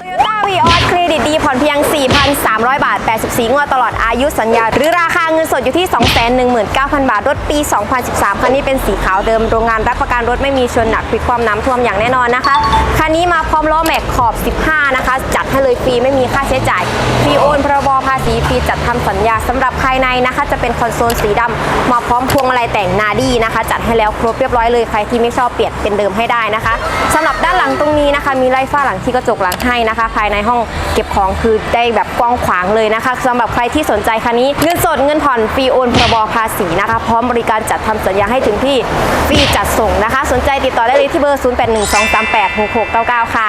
Toyota v ีออสเครดิตดีผ่อนเพียง 4,300 บาท 84 งวดตลอดอายุสัญญา หรือราคาเงินสดอยู่ที่ 219,000 บาท รถปี 2013 คันนี้เป็นสีขาวเดิม โรงงานรับประกันรถไม่มีชนหนักพลิกความน้ำท่วมอย่างแน่นอนนะคะ คันนี้มาพร้อมล้อแม็กขอบ 15 นะคะ จัดให้เลยฟรีไม่มีค่าใช้จ่าย ฟรีโอนพร บภาษีฟรีจัดทำสัญญาสำหรับภายในนะคะ จะเป็นคอนโซลสีดำมาพร้อมพวงมาลัยแต่งนาดีนะคะ จัดให้แล้วครบเรียบร้อยเลยใครที่ไม่ชอบเปลี่ยนเป็นเดิมให้ได้นะคะสำหรับด้านหลังตรงนี้นะคะ มีไล่ฝ้าหลังที่กระจกหลังให้นะคะ ภายในห้องเก็บของคือได้แบบกว้างขวางเลยนะคะสำหรับใครที่สนใจคันนี้เงินสดเงินผ่อนฟรีโอนพรบภาษีนะคะ พร้อมบริการจัดทำสัญญาให้ถึงที่ฟรีจัดส่งนะคะ สนใจติดต่อได้เลยที่เบอร์ 0812386699 ค่ะ